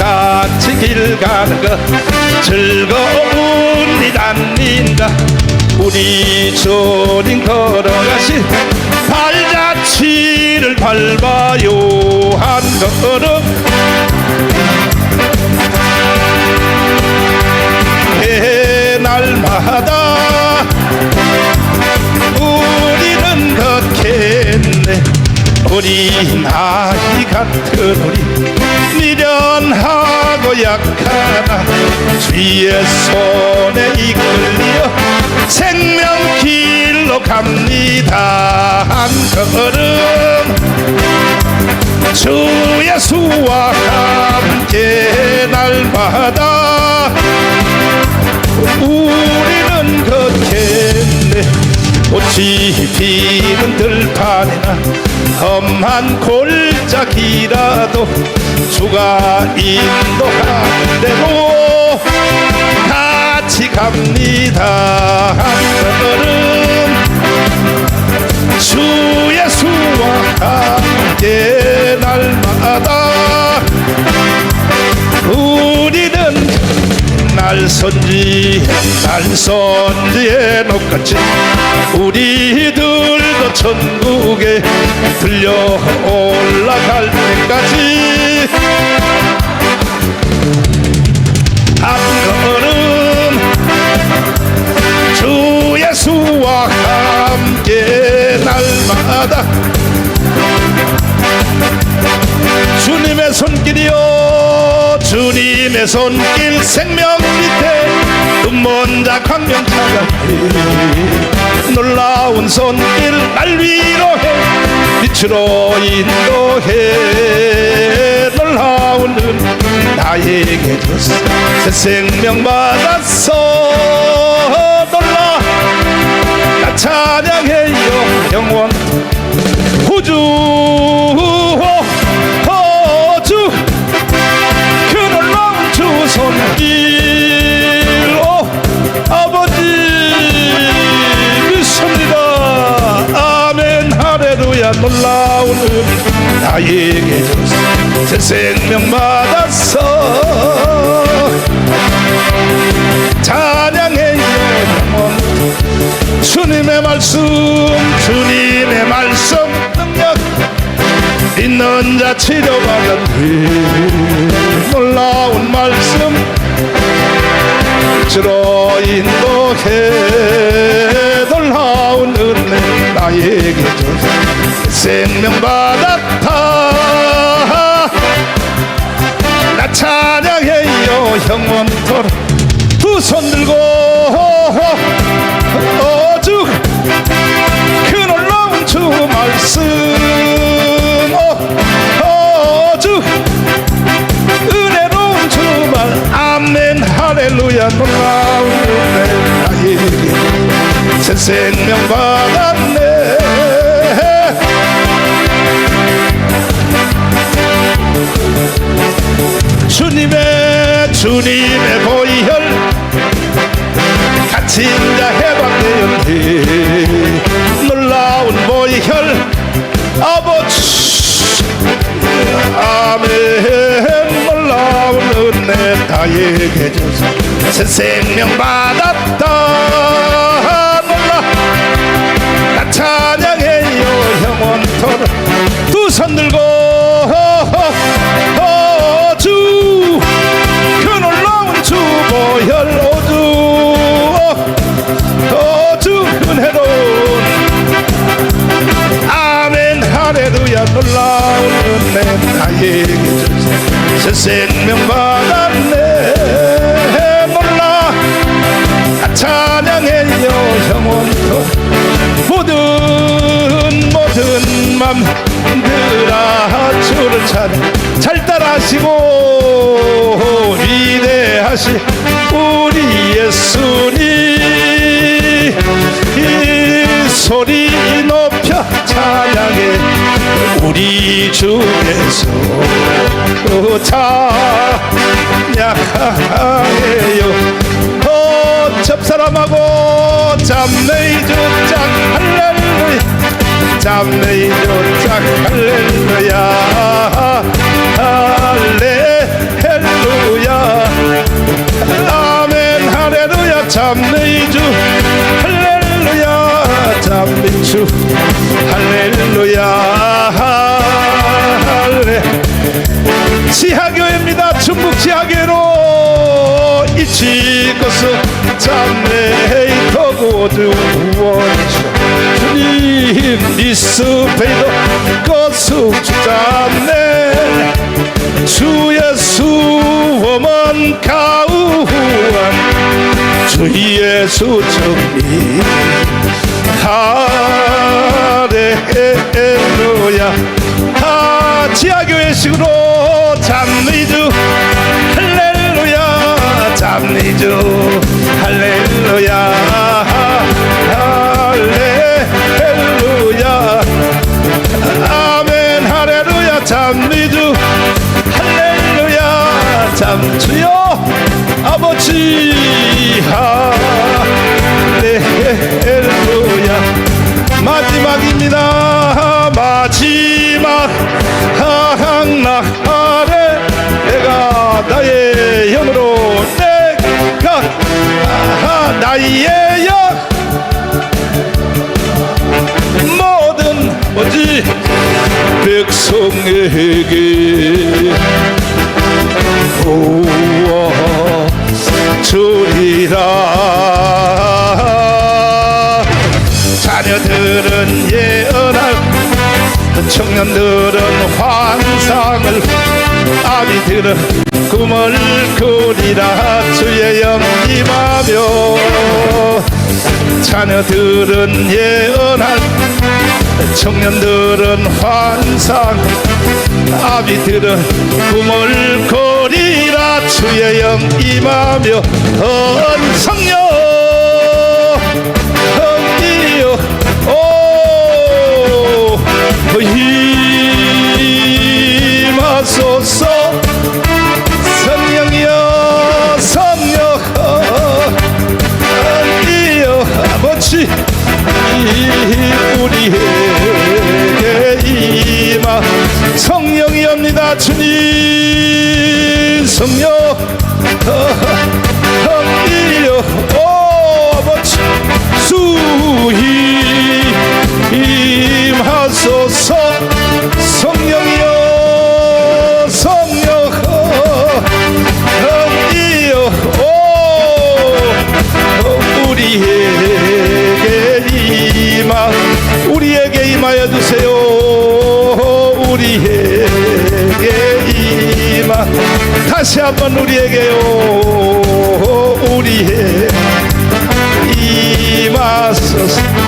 같이 길 가는 거 즐거운 일 아닌가 우리 주님 걸어가신 발자취를 밟아요. 한 걸음 우리 나이 같은 우리 미련하고 약하나 주의 손에 이끌려 생명길로 갑니다. 한 걸음 주 예수와 함께 날마다 꽃이 피는 들판이나 험한 골짜기라도 주가 인도하는 대로 같이 갑니다. 한 걸음 주 예수와 함께 날마다 날선지 날선지에 녹같이 우리들도 천국에 들려 올라갈 때까지. 한 걸음 주 예수와 함께 날마다 주님의 손길이요 주님 의 손길 생명 밑에 눈먼 자 광명차가 놀라운 손길 날 위로해 빛으로 인도해. 놀라운 은 나에게 줬어 새 생명 받았어 나에게 새 생명 받았어. 찬양해요 영원 주님의 말씀 주님의 말씀 능력. 있는 자 치료받은 뒤 놀라운 말씀. 주로 인도해. 놀라운 은혜 나에게 줘. 생명 받았다 영원토록 두손 들고 오주 그 놀라운 주 말씀 오, 오주 은혜로운 주말 아멘 할렐루야. 놀라운 은혜 나에게 새 생명 받았네 주님의 보혈 같이 인자 해방되었네 놀라운 보혈. 아버지. 아멘. 놀라운 은혜 나에게 줘서 새 생명 받았다. 놀라. 나 찬양해요 영원토록. 두 손 들고 찬양해요 영원토. 모든 모든 맘들아 주를 찬양 잘 따라하시고 위대하시 우리 예수님. 이 소리 높여 찬양해 우리 주께서 찬양하에요 어, 접사람하고 잠내 주짝 할렐루야. 잠내 주짝 할렐루야. 할렐루야. 아멘 할렐루야. 잠내 주 할렐루야. 잠내 주 할렐루야. 할렐 치하교입니다. 충북치 하교로. 이치 것은 잠레이 거고드 원주 주님 리스페이도 거수 주잠네 주 예수 원만 가우한 주 예수 정리 할 할렐루야 할렐루야 영 모든 뭐지? 백성에게 보아 주리라. 자녀들은 예언할 청년들은 환상을 아비들은 꿈을 꾸리라. 주의 영 임하며 자녀들은 예언할 청년들은 환상 아비들은 꿈을 꾸리라. 주의 영 임하며 은 성령 흥이요 하소서. 성령이여 성령 흥이요 아버지 우리에게 임하 성령이옵니다 주님. 성령 오 아버지 수희 임하소서 다시 한번 우리에게요. 우리의 이마소서